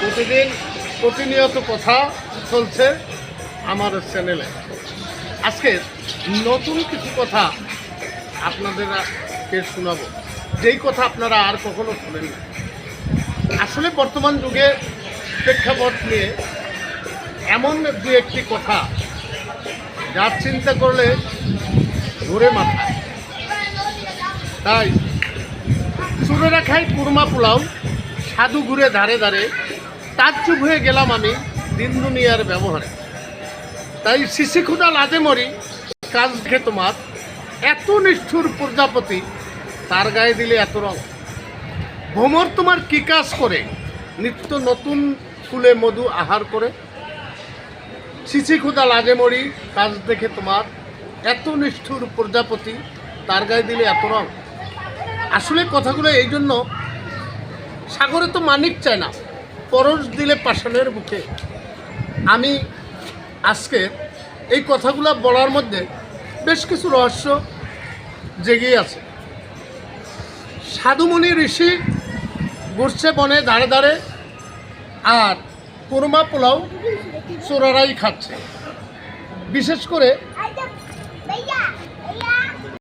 প্রতিদিন প্রতিনিয়ত কথা চলছে আমার চ্যানেলে আজকে নতুন কিছু কথা আপনাদেরকে শোনাবো। যেই কথা আপনারা আর কখনো শোনেন না আসলে বর্তমান যুগে প্রেক্ষাপট নিয়ে এমন দু একটি কথা, যার চিন্তা করলে ঘুরে মাথা। তাই চুরেরা খাই কুরমা পোলাও, সাধু ঘুরে ধারে ধারে তাজ্জুব হয়ে গেলাম আমি দিন দুনিয়ার ব্যবহারে। তাই শিশি ক্ষুদা লাজে মরি, কাজ দেখে তোমার এত নিষ্ঠুর প্রজাপতি, তার গায়ে দিলে এত রং। ভ্রমর তোমার কি কাজ করে? নিত্য নতুন ফুলে মধু আহার করে। শিশি ক্ষুদা লাজে মরি, কাজ দেখে তোমার এত নিষ্ঠুর প্রজাপতি, তার গায়ে দিলে এত রং। আসলে কথাগুলো এই জন্য সাগরে তো মানিক চায় না। পরশ দিলে পাষাণের বুকে আমি আজকে এই কথাগুলো বলার মধ্যে বেশ কিছু রহস্য জেগে আছে। সাধুমণি ঋষি ঘুরছে বনে দাঁড়ে দাঁড়ে আর কোরমা পোলাও চোরারাই খাচ্ছে। বিশেষ করে